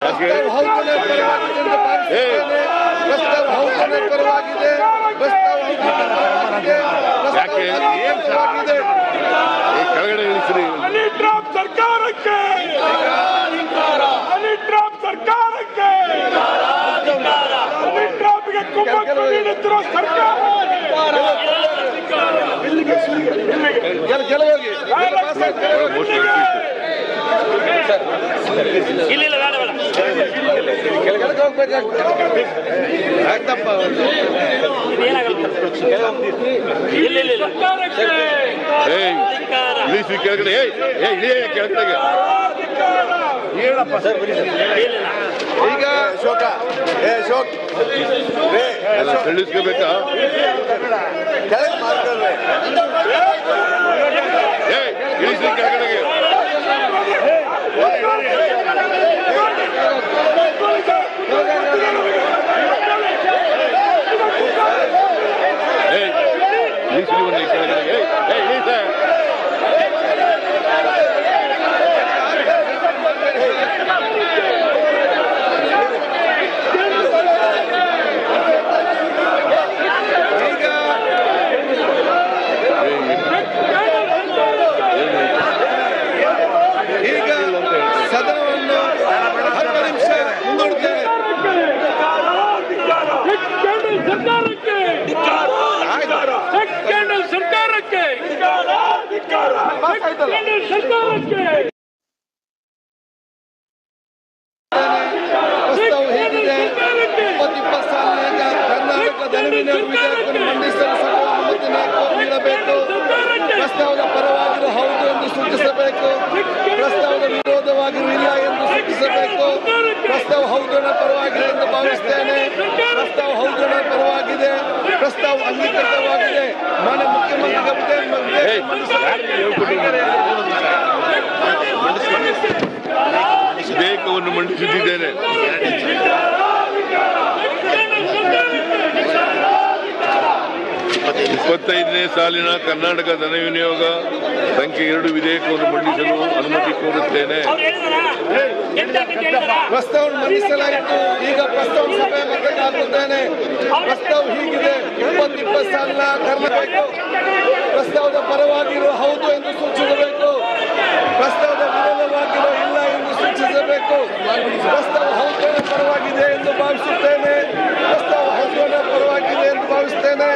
ಪ್ರಸ್ತಾವ ಹೌದನೇ ಪರವಾಗಿದೆ ಎಂದು ಭಾವಿಸುತ್ತೇನೆ ಪ್ರಸ್ತಾವ ಹೌದನೇ ಪರವಾಗಿದೆ ಪ್ರಸ್ತಾವ ಹೌದನೇ ಪರವಾಗಿದೆ ಪ್ರಸ್ತಾವ ಯಾಕೆ? ಹೌದನೇ ಪರವಾಗಿದೆ ಈ ಕೆಳಗಡೆ ಇಳಿಸ್ರಿ ಹನಿ ಡ್ರಾಪ್ ಸರ್ಕಾರಕ್ಕೆ ಹನಿ ಡ್ರಾಪ್ ಸರ್ಕಾರಕ್ಕೆ ಹನಿ ಡ್ರಾಪ್ಗೆ ಕುಮ್ಮಕ್ಕು ನೀಡುತ್ತಿರುವ ಸರ್ಕಾರ ಕೆಲ ಕೆಲವೋಗಿ ಬೇಡ. ಕೆಳಗೆ ಹೋಗ್ಬೇಕಾಗ್ತದೆ ಆಯ್ತಪ್ಪ ಇಲ್ಲ ಇಲ್ಲ ಇಳಿಸಿ ಕೆಳಗಡೆ ಏಯ್ ಏಯ್ ಇಳಿಯ ಕೆಳಗಡೆಗೆ. ಈಗ ಶೋಕ. ಏ ಶೋಕ್. ಎಲ್ಲ ತಿಳಿಸ್ಕೋಬೇಕಾ? ಕೆಳಗೆ ಮಾಡ್ಕೊಳ್ರಿ ಏಯ್ ಇಳಿಸಿ ಕೆಳಗಡೆಗೆ ಏಯ್ ಇಳಿಸಿ ಬನ್ನಿ ಕೆಳಗಡೆಗೆ ಏಯ್ ಏಯ್ ಇಳಿಸ ಈಗ ಈಗ ಸದನವನ್ನು ಹತ್ತು ನಿಮಿಷ ಮುಂದೂಡುತ್ತೇವೆ ಸೆಕೆಂಡ್ ಸರ್ಕಾರಕ್ಕೆ ಸೆಕೆಂಡ್ ಸರ್ಕಾರಕ್ಕೆ ಪ್ರಸ್ತಾವ ಹೇಗಿದೆ ಇಪ್ಪತ್ತು ಇಪ್ಪತ್ತು ಸಾಲಿನ ಕರ್ನಾಟಕ ದನವಿನ ವಿಧೇಯಕವನ್ನು ಮಂಡಿಸಲು ಸಕಲ ಅನುಮತಿಯನ್ನು ನೀಡಬೇಕು. ಪ್ರಸ್ತಾವದ ಪರವಾಗಿರುವ ಹೌದು ಎಂದು ಸೂಚಿಸಬೇಕು. ಪ್ರಸ್ತಾವದ ವಿರೋಧವಾಗಿರುವ ಇಲ್ಲ ಎಂದು ಸೂಚಿಸಬೇಕು. ಪ್ರಸ್ತಾವ ಹೌದನ ಪರವಾಗಿದೆ ಎಂದು ಭಾವಿಸ್ತೇನೆ. ಪ್ರಸ್ತಾವ ಹೌದನ ಪರವಾಗಿದೆ. ಪ್ರಸ್ತಾವ ಅಂಗೀಕೃತವಾಗಿದೆ. ಮಾನ್ಯ ಮುಖ್ಯಮಂತ್ರಿಗಳ ವಿಧೇಯಕ ವಿಧೇಯಕವನ್ನು ಮಂಡಿಸುತ್ತಿದ್ದೇನೆ ಇಪ್ಪತ್ತೈದನೇ ಸಾಲಿನ ಕರ್ನಾಟಕ ಧನ ವಿನಿಯೋಗ ಸಂಖ್ಯೆ ಎರಡು ವಿಧೇಯಕವನ್ನು ಮಂಡಿಸಲು ಅನುಮತಿ ಕೋರುತ್ತೇನೆ. ಪ್ರಸ್ತಾವ ಮಂಡಿಸಲಾಯಿತು. ಈಗ ಪ್ರಸ್ತಾವ ಸಭೆ ಮತ್ತೆ ಪ್ರಸ್ತಾವ ಹೀಗಿದೆ. ಇಪ್ಪತ್ತು ಇಪ್ಪತ್ತು ಪ್ರಸ್ತಾವದ ಪರವಾಗಿರೋ ಹೌದು ಎಂದು ಸೂಚಿಸಬೇಕು. ಪ್ರಸ್ತಾವದ ವಿರೋಧವಾಗಿರೋ ಇಲ್ಲ ಎಂದು ಸೂಚಿಸಬೇಕು. ಪ್ರಸ್ತಾವ ಹೌದು ಪರವಾಗಿದೆ ಎಂದು ಭಾವಿಸುತ್ತೇನೆ. ಪ್ರಸ್ತಾವ ಹೌದನ ಪರವಾಗಿದೆ ಎಂದು ಭಾವಿಸುತ್ತೇನೆ.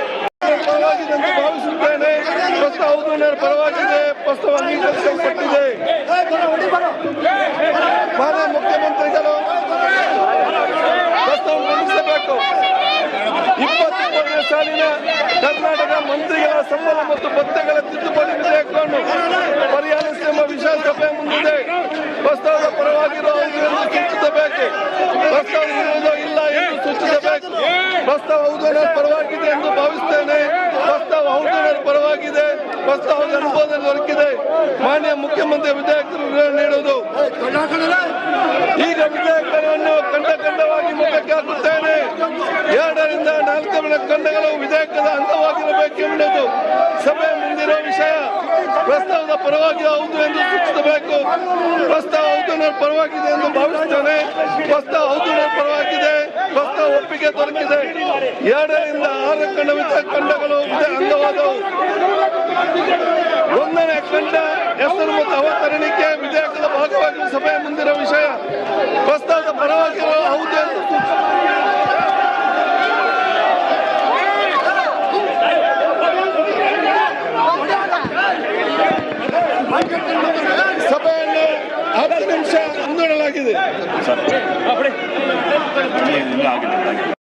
ಪರವಾಗಿದೆ ಎಂದು ಭಾವಿಸುತ್ತೇನೆ. ಪ್ರಸ್ತಾವ ಪರವಾಗಿದೆ. ಪ್ರಸ್ತಾವ ಅಂಗೀಕರಿಸಲ್ಪಟ್ಟಿದೆ ಮಾನ್ಯ ಮುಖ್ಯಮಂತ್ರಿಗಳು ಪ್ರಸ್ತಾವ ಮಂಡಿಸಬೇಕು ಇಪ್ಪತ್ತಿಪ್ಪತ್ತನೇ ಸಾಲಿನ ಕರ್ನಾಟಕ ಮಂತ್ರಿಗಳ ಸಂಬಳ ಮತ್ತು ಭತ್ತೆಗಳ ತಿದ್ದುಪಡಿ ವಿಧೇಯಕವನ್ನು ಪರಿಹರಿಸುವ ವಿಶಾಲ ಸಭೆ ಮುಂದಿದೆ. ಪ್ರಸ್ತಾವದ ಪರವಾಗಿರುವ ಸೂಚಿಸಬೇಕು? ಪ್ರಸ್ತಾವ ಇಲ್ಲ ಎಂದು ಸೂಚಿಸಬೇಕು. ಪ್ರಸ್ತಾವ ಹೌದನ ಪರವಾಗಿದೆ ಎಂದು ಭಾವಿಸುತ್ತೇನೆ ಪ್ರಸ್ತಾವ ಹೌದನ ಪರವಾಗಿದೆ. ಪ್ರಸ್ತಾವದ ಅನುಮೋದನೆ ದೊರಕಿದೆ. ಮಾನ್ಯ ಮುಖ್ಯಮಂತ್ರಿ ವಿಧೇಯಕರು ನೀಡುವುದು. ಈಗ ವಿಧೇಯಕವನ್ನು ಖಂಡಗಳು ವಿಧೇಯಕದ ಅಂಗವಾಗಿರಬೇಕೆಂಬುದು ಸಭೆ ಮುಂದಿರುವ ವಿಷಯ. ಪ್ರಸ್ತಾವದ ಪರವಾಗಿ ಹೌದು ಎಂದು ಸೂಚಿಸಬೇಕು. ಪ್ರಸ್ತಾವ ಹೌದು ಪರವಾಗಿದೆ ಎಂದು ಭಾವಿಸುತ್ತೇನೆ. ಪ್ರಸ್ತಾವ ಹೌದು ಪರವಾಗಿದೆ. ಪ್ರಸ್ತಾವ ಒಪ್ಪಿಗೆ ದೊರಕಿದೆ. ಎರಡರಿಂದ ಆರು ಕಂಡ ವಿಧ ಖಂಡಗಳು ಅಂಗವಾದವು. ಒಂದನೇ ಖಂಡ ಹತ್ತು ನಿಮಿಷ ಮುಂದೂಡಲಾಗಿದೆ ಇಲ್ಲ ಆಗಿಲ್ಲ